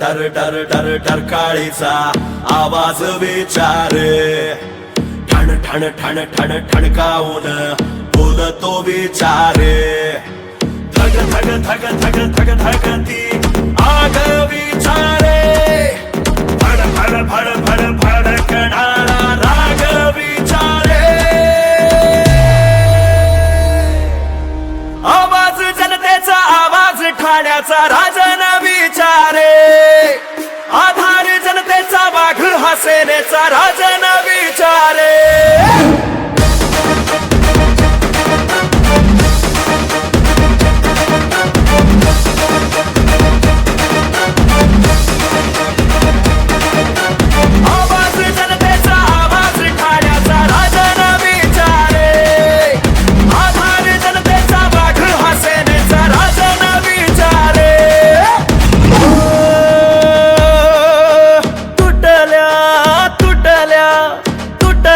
टर टर टर टर काळीचा आवाज विचार. ठण ठण ठण ठण ठणकावून बोलतो विचारे. धग धग धग धग धग धगती आग विचारे. फड फड फड फड फडकणारा राग विचारे. आवाज जनतेचा आवाज ठाण्याचा राजनवी विचारे. आधार जनतेचा वाघ हसेनेचा राजन विचारे.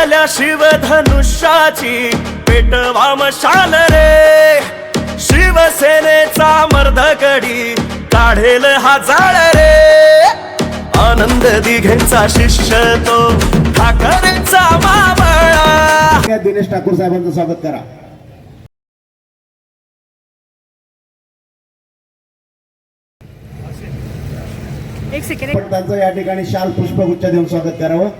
तुटल्या शिवधनुष्याची. पेटवा मशाल रे. शिवसेनेचा मर्दगडी काढेल हा जाळ रे. आनंद दिघेंचा शिष्य तो ठाकरेंचा मावळा या दिनेश ठाकूर साहेबांचं स्वागत करा. एक सेकंड त्यांचं या ठिकाणी शाल पुष्पगुच्छ देऊन स्वागत करावं.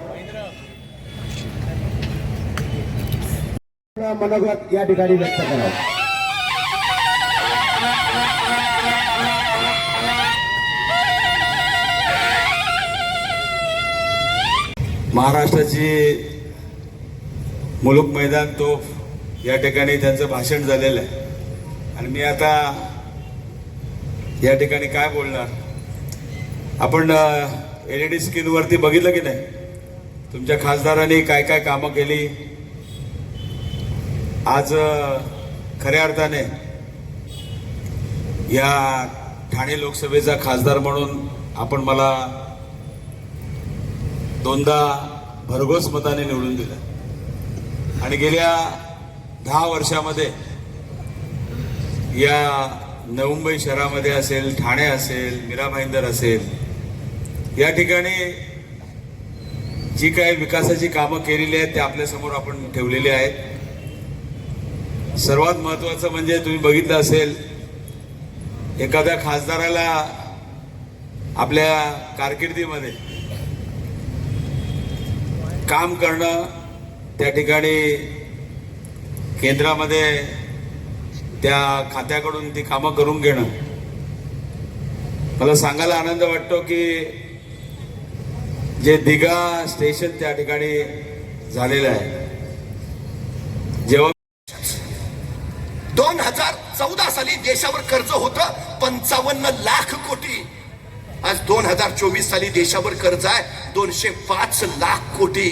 मनोगत या ठिकाणी व्यक्त करावं महाराष्ट्राची मुलुक मैदान तो या ठिकाणी त्यांचं भाषण झालेलं आहे. आणि मी आता या ठिकाणी काय बोलणार? आपण एल ई डी स्क्रीनवरती बघितलं की नाही? तुमच्या खासदारांनी काय काय कामं केली? आज खऱ्या अर्थाने या ठाणे लोकसभेचा खासदार म्हणून आपण मला दोनदा भरघोस मताने निवडून दिलं. आणि गेल्या दहा वर्षामध्ये या नवी मुंबई शहरामध्ये असेल ठाणे असेल मीरा भाईंदर असेल या ठिकाणी जी काही विकासाची कामं केलेली आहेत ते आपल्यासमोर आपण ठेवलेली आहेत. सर्वात महत्वाचं म्हणजे तुम्ही बघितलं असेल एखाद्या खासदाराला आपल्या कारकिर्दीमध्ये काम करणं त्या ठिकाणी केंद्रामध्ये त्या खात्याकडून ती कामं करून घेणं. मला सांगायला आनंद वाटतो की जे दिघा स्टेशन त्या ठिकाणी झालेलं आहे जेव्हा दोन हजार चौदा साली देशावर कर्ज होतं. पंचावन्न लाख कोटी. आज दोन हजार चोवीस साली देशावर कर्ज आहे. दोनशे पाच लाख कोटी.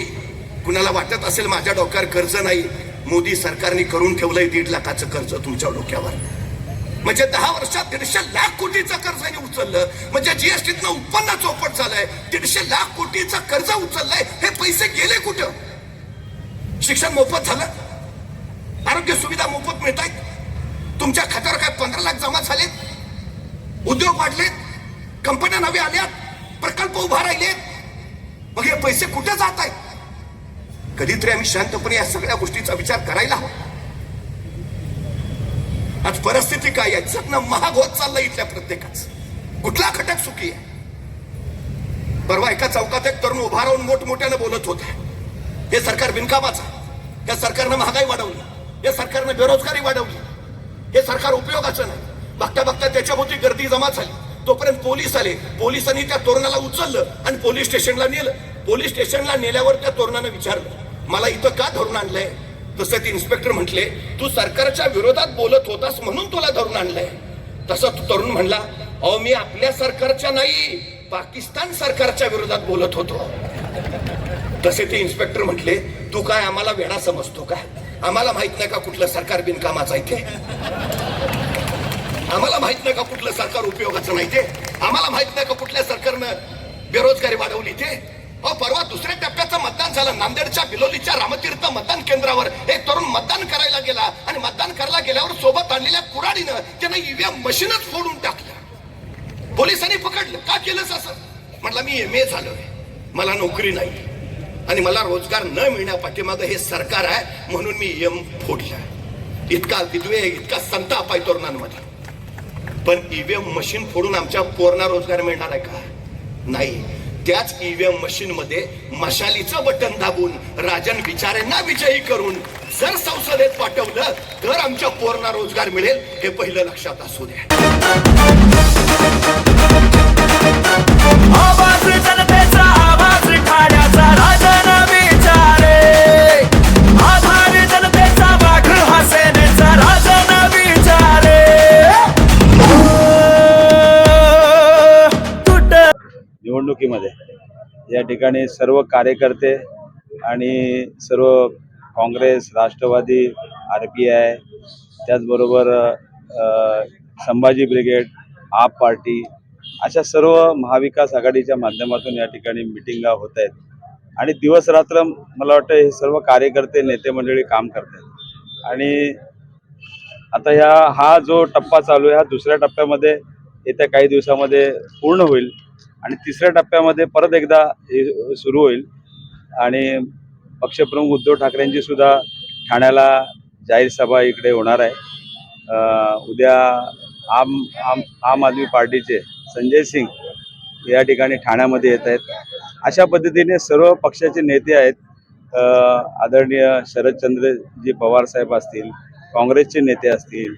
कुणाला वाटत असेल माझ्या डोक्यावर कर्ज नाही? मोदी सरकारने करून ठेवलंय दीड लाखाचं कर्ज तुमच्या डोक्यावर. म्हणजे दहा वर्षात दीडशे लाख कोटीचं कर्ज उचललं. म्हणजे जीएसटीतनं उत्पन्न चौपट झालंय. दीडशे लाख कोटीचं कर्ज उचललंय. हे पैसे गेले कुठं? शिक्षण मोफत झालं? आरोग्य सुविधा मोफत मिळत आहेत तुमच्या खात्यावर काय पंधरा लाख जमा झालेत? उद्योग वाढलेत कंपन्या नव्या आल्यात प्रकल्प उभा राहिलेत. मग हे पैसे कुठे जात आहेत? कधीतरी आम्ही शांतपणे या सगळ्या गोष्टीचा विचार करायला हवा. आज परिस्थिती काय आहे? जगणं महाग होत चाललंय इथल्या प्रत्येकाच. कुठला घटक सुखी आहे? परवा एका चौकात एक तरुण उभा राहून मोठमोठ्यानं बोलत होता. हे सरकार बिनकामाचं आहे. या सरकारनं महागाई वाढवली. या सरकारनं बेरोजगारी वाढवली. हे सरकार उपयोगाचं नाही. बघता बघता त्याच्याभोवती गर्दी जमा झाली. तोपर्यंत पोलीस आले. पोलिसांनी त्या तोरणाला उचललं आणि पोलीस स्टेशनला नेलं. पोलीस स्टेशनला नेल्यावर त्या तोरणानं विचारलं मला इथं का धरून आणलंय? तसं ते इन्स्पेक्टर म्हटले तू सरकारच्या विरोधात बोलत होतास म्हणून तुला धरून आणलंय. तसं तू तरुण म्हणला अहो मी आपल्या सरकारच्या नाही पाकिस्तान सरकारच्या विरोधात बोलत होतो. तसे ते इन्स्पेक्टर म्हटले तू काय आम्हाला वेडा समजतो काय आम्हाला माहीत नाही का कुठलं सरकार बिनकामाचं आहे ते? आम्हाला माहीत नाही का कुठलं सरकार उपयोगाचं नाही ते? आम्हाला माहीत नाही का कुठल्या सरकारनं बेरोजगारी वाढवली ते? अहो परवा दुसऱ्या टप्प्याचं मतदान झालं. नांदेडच्या बिलोलीच्या रामतीर्थ मतदान केंद्रावर एक तरुण मतदान करायला गेला आणि मतदान करायला गेल्यावर सोबत आणलेल्या कुराडीनं त्यानं ईव्हीएम मशीनच फोडून टाकलं. पोलिसांनी पकडलं. का केलंच असं? म्हटलं मी एम ए झालोय. मला नोकरी नाही. आणि मला रोजगार न मिळण्या पाठीमागं हे सरकार आहे म्हणून मी यम फोडला इतका विद्वे इतका संताप आहे तरुणांमध्ये. पण ईव्हीएम मशीन फोडून आमच्या पोरणा रोजगार मिळणार आहे का? नाही. त्याच ईव्हीएम मशीन मध्ये मशालीचं बटन दाबून राजन विचारेंना विजयी करून जर संसदेत पाठवलं तर आमच्या पोरणा रोजगार मिळेल हे पहिलं लक्षात असू द्या. निवडणुकीमध्ये या ठिकाणी सर्व कार्यकर्ते आणि सर्व Congress Rashtrawadi R P I त्याचबरोबर संभाजी ब्रिगेड आप पार्टी अशा सर्व महाविकास आघाडीच्या माध्यमातून या ठिकाणी मिटिंगा होत आहेत. आणि दिवस रात्र मला वाटतं हे सर्व कार्यकर्ते नेते मंडळी काम करतात आणि आता ह्या हा जो टप्पा चालू आहे हा दुसऱ्या टप्प्यामध्ये येत्या काही दिवसामध्ये पूर्ण होईल. आणि तिसऱ्या टप्प्यामध्ये परत एकदा हे सुरू होईल. आणि पक्षप्रमुख उद्धव ठाकरेंची सुद्धा ठाण्याला जाहीर सभा इकडे होणार आहे. उद्या आम आम आम आदमी पार्टीचे संजय सिंग या ठिकाणी ठाण्यामध्ये येत आहेत. अशा पद्धतीने सर्व पक्षाचे नेते आहेत. आदरणीय शरदचंद्रजी पवार साहेब असतील काँग्रेसचे नेते असतील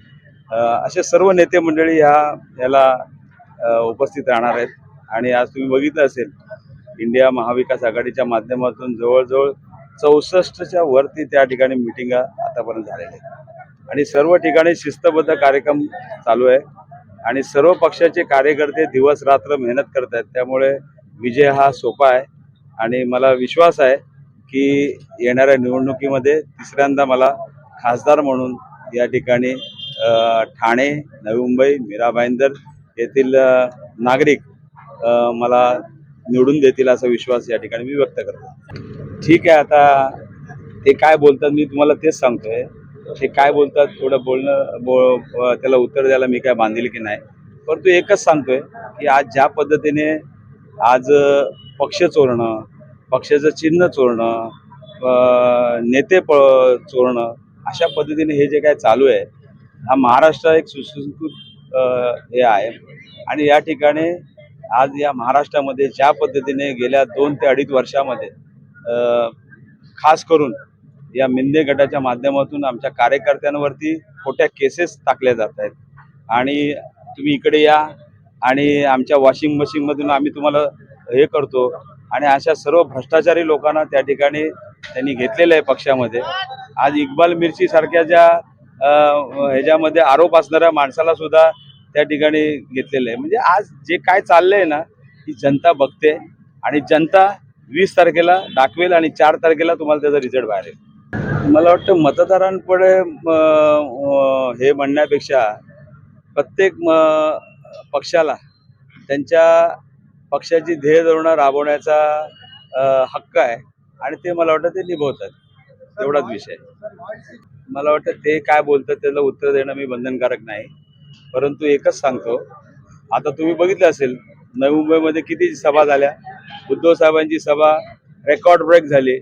असे सर्व नेते मंडळी ह्या याला उपस्थित राहणार आहेत. आणि आज तुम्ही बघितलं असेल इंडिया महाविकास आघाडीच्या माध्यमातून जवळजवळ चौसष्टच्या वरती त्या ठिकाणी मिटिंगा आतापर्यंत झालेल्या आहेत. आणि सर्व ठिकाणी शिस्तबद्ध कार्यक्रम चालू आहे. आणि सर्व पक्षाचे कार्यकर्ते दिवस रात्र मेहनत करत आहेत. त्यामुळे विजय हा सोपा आहे. आणि मला विश्वास आहे की येणाऱ्या निवडणुकीमध्ये तिसऱ्यांदा मला खासदार म्हणून या ठिकाणी ठाणे नवी मुंबई मीरा भाईंदर येथील नागरिक मला निवडून देतील असा विश्वास या ठिकाणी मी व्यक्त करतो. ठीक आहे आता ते काय बोलतात मी तुम्हाला तेच सांगतोय. ते काय बोलतात थोडं बोलणं बो त्याला उत्तर द्यायला मी काय बांधील की नाही. परंतु एकच सांगतोय की आज ज्या पद्धतीने आज पक्ष चोरणं पक्षाचं चिन्ह चोरणं नेते प चोरणं अशा पद्धतीने हे जे काय चालू आहे हा महाराष्ट्र एक सुसंस्कृत हे आहे. आणि या ठिकाणी आज या महाराष्ट्रामध्ये ज्या पद्धतीने गेल्या दोन ते अडीच वर्षामध्ये खास करून या मिंदे गटाच्या माध्यमातून आमच्या कार्यकर्त्यांवरती खोट्या केसेस टाकल्या जात आहेत. आणि तुम्ही इकडे या आणि आमच्या वॉशिंग मशीनमधून आम्ही तुम्हाला हे करतो आणि अशा सर्व भ्रष्टाचारी लोकांना त्या ठिकाणी त्यांनी घेतलेलं आहे पक्षामध्ये. आज इक्बाल मिरची सारख्या ज्या ह्याच्यामध्ये आरोप असणाऱ्या माणसाला सुद्धा त्या ठिकाणी घेतलेलं आहे. म्हणजे आज जे काय चाललंय ना ती जनता बघते आणि जनता वीस तारखेला दाखवेल आणि चार तारखेला तुम्हाला त्याचा रिझल्ट बाहेर येईल. मला वाटतं मतदारांपुढे हे म्हणण्यापेक्षा प्रत्येक म, पक्षाला त्यांच्या पक्षाची ध्येय धोरणं राबवण्याचा हक्क आहे आणि ते मला वाटतं ते निभवतात. एवढाच विषय. मला वाटतं ते काय बोलतात त्याला उत्तर देणं मी बंधनकारक नाही. परंतु एकच सांगतो आता तुम्ही बघितलं असेल नवी मुंबईमध्ये किती सभा झाल्या. उद्धव साहेबांची सभा रेकॉर्ड ब्रेक झाली.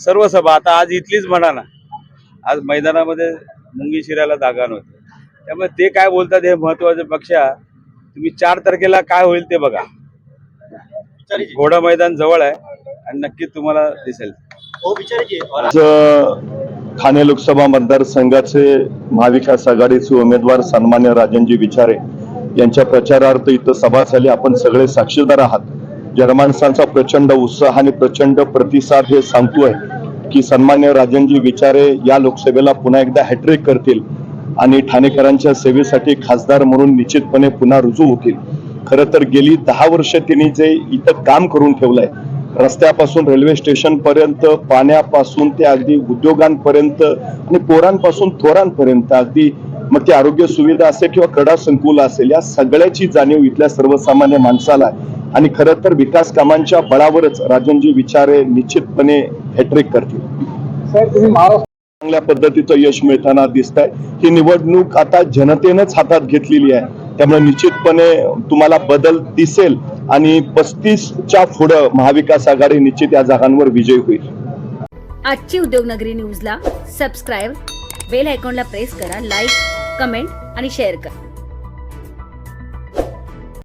सर्व सभा आता आज इथलीच म्हणा ना. आज मैदानामध्ये मुंगी शिरायला जागा नव्हती. त्यामुळे ते काय बोलतात हे महत्त्वाच्या पेक्षा तुम्ही चार तारखेला काय होईल ते बघा. घोडा मैदान जवळ आहे आणि नक्कीच तुम्हाला दिसेल. आज ठाणे लोकसभा मतदारसंघाचे महाविकास आघाडीचे उमेदवार सन्मान्य राजनजी विचारे यांच्या प्रचारार्थ इथं सभा झाली. आपण सगळे साक्षीदार आहात. जनमानसांचा प्रचंड उत्साह आणि प्रचंड प्रतिसाद हे सांगतोय की सन्मान्य राजनजी विचारे या लोकसभेला पुन्हा एकदा हॅट्रिक करतील आणि ठाणेकरांच्या सेवेसाठी खासदार म्हणून निश्चितपणे पुन्हा रुजू होतील. खरं तर गेली दहा वर्ष त्यांनी जे इथं काम करून ठेवलंय रस्त्यापासून रेल्वे स्टेशन पर्यंत पाण्यापासून ते अगदी उद्योगांपर्यंत आणि पोरांपासून थोरांपर्यंत अगदी मग ती आरोग्य सुविधा असेल किंवा क्रीडा संकुल असेल या सगळ्याची जाणीव इथल्या सर्वसामान्य माणसाला आहे. आणि खरं तर विकास कामांच्या बळावरच राजनजी विचारे निश्चितपणे हॅट्रिक करतील. चांगल्या पद्धतीचं यश मिळताना दिसत आहे ही निवडणूक आता जनतेनंच हातात घेतलेली आहे. त्यामुळे निश्चितपणे तुम्हाला बदल दिसेल. आणि पस्तीसच्या पुढं महाविकास आघाडी निश्चित या जागांवर विजय होईल. आजची उद्योगनगरी न्यूजला सबस्क्राईब बेल आयकॉनला प्रेस करा लाईक कमेंट आणि शेअर करा.